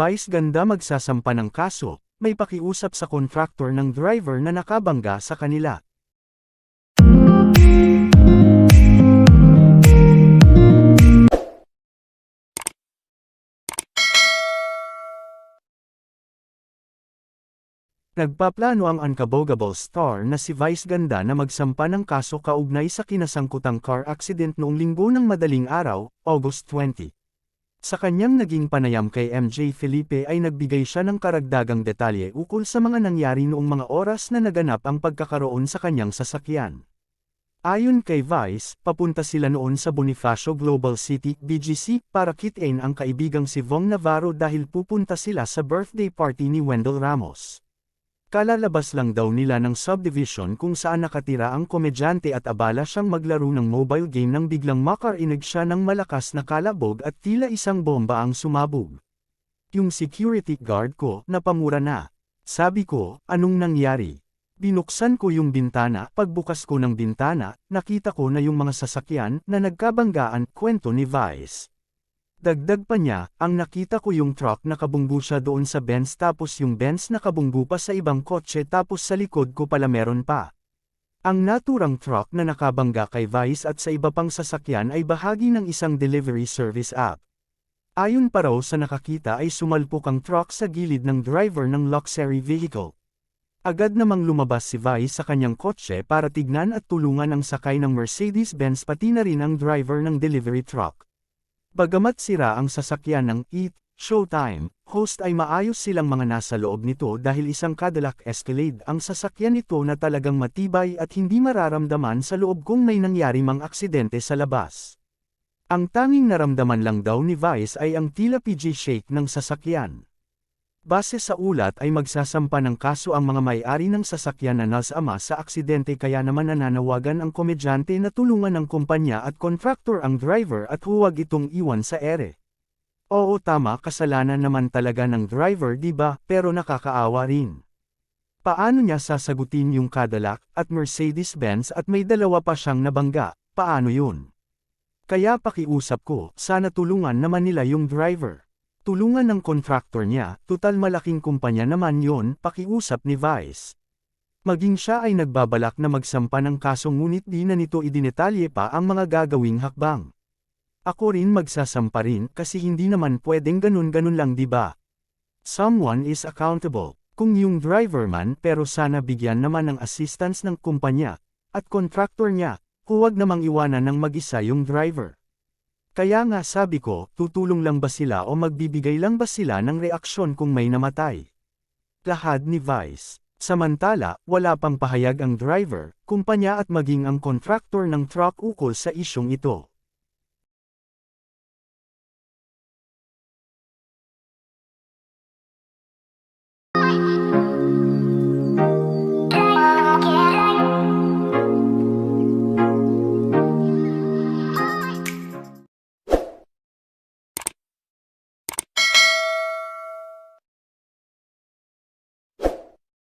Vice ganda magsasampa ng kaso, may pakiusap sa kontraktor ng driver na nakabangga sa kanila. Nagpaplano ang unkabogable star na si Vice Ganda na magsampa ng kaso kaugnay sa kinasangkutang car accident noong linggo ng madaling araw, August 20. Sa kanyang naging panayam kay MJ Felipe ay nagbigay siya ng karagdagang detalye ukol sa mga nangyari noong mga oras na naganap ang pagkakaroon sa kanyang sasakyan. Ayon kay Vice, papunta sila noon sa Bonifacio Global City, BGC, para kitain ang kaibigang si Vong Navarro dahil pupunta sila sa birthday party ni Wendell Ramos. Kalalabas lang daw nila ng subdivision kung saan nakatira ang komedyante at abala siyang maglaro ng mobile game nang biglang makarinig siya ng malakas na kalabog at tila isang bomba ang sumabog. Yung security guard ko, napamura na. Sabi ko, anong nangyari? Binuksan ko yung bintana, pagbukas ko ng bintana, nakita ko na yung mga sasakyan na nagkabanggaan, kwento ni Vice. Dagdag pa niya, ang nakita ko yung truck nakabunggo siya doon sa Benz tapos yung Benz nakabunggo pa sa ibang kotse tapos sa likod ko pala meron pa. Ang naturang truck na nakabangga kay Vice at sa iba pang sasakyan ay bahagi ng isang delivery service app. Ayon pa raw sa nakakita ay sumalpok ang truck sa gilid ng driver ng luxury vehicle. Agad namang lumabas si Vice sa kanyang kotse para tignan at tulungan ang sakay ng Mercedes-Benz pati na rin ang driver ng delivery truck. Bagamat sira ang sasakyan ng Eat, Showtime, host ay maayos silang mga nasa loob nito dahil isang Cadillac Escalade ang sasakyan nito na talagang matibay at hindi mararamdaman sa loob kung may nangyari mang aksidente sa labas. Ang tanging naramdaman lang daw ni Vice ay ang tila PG shake ng sasakyan. Base sa ulat ay magsasampa ng kaso ang mga may-ari ng sasakyan na nasama sa aksidente kaya naman nananawagan ang komedyante na tulungan ng kumpanya at contractor ang driver at huwag itong iwan sa ere. Oo tama kasalanan naman talaga ng driver ba pero nakakaawa rin. Paano niya sasagutin yung Cadillac at Mercedes-Benz at may dalawa pa siyang nabangga, paano yun? Kaya pakiusap ko, sana tulungan naman nila yung driver. Tulungan ng kontraktor niya, tutal malaking kumpanya naman yon, pakiusap ni Vice. Maging siya ay nagbabalak na magsampa ng kaso ngunit di na nito idinetalye pa ang mga gagawing hakbang. Ako rin magsasampa rin kasi hindi naman pwedeng ganun-ganun lang di ba? Someone is accountable. Kung yung driver man pero sana bigyan naman ng assistance ng kumpanya, at kontraktor niya, huwag namang iwanan ng mag-isa yung driver. Kaya nga sabi ko, tutulong lang ba sila o magbibigay lang ba sila ng reaksyon kung may namatay? Lahad ni Vice. Samantala, wala pang pahayag ang driver, kumpanya at maging ang kontraktor ng truck ukol sa isyong ito.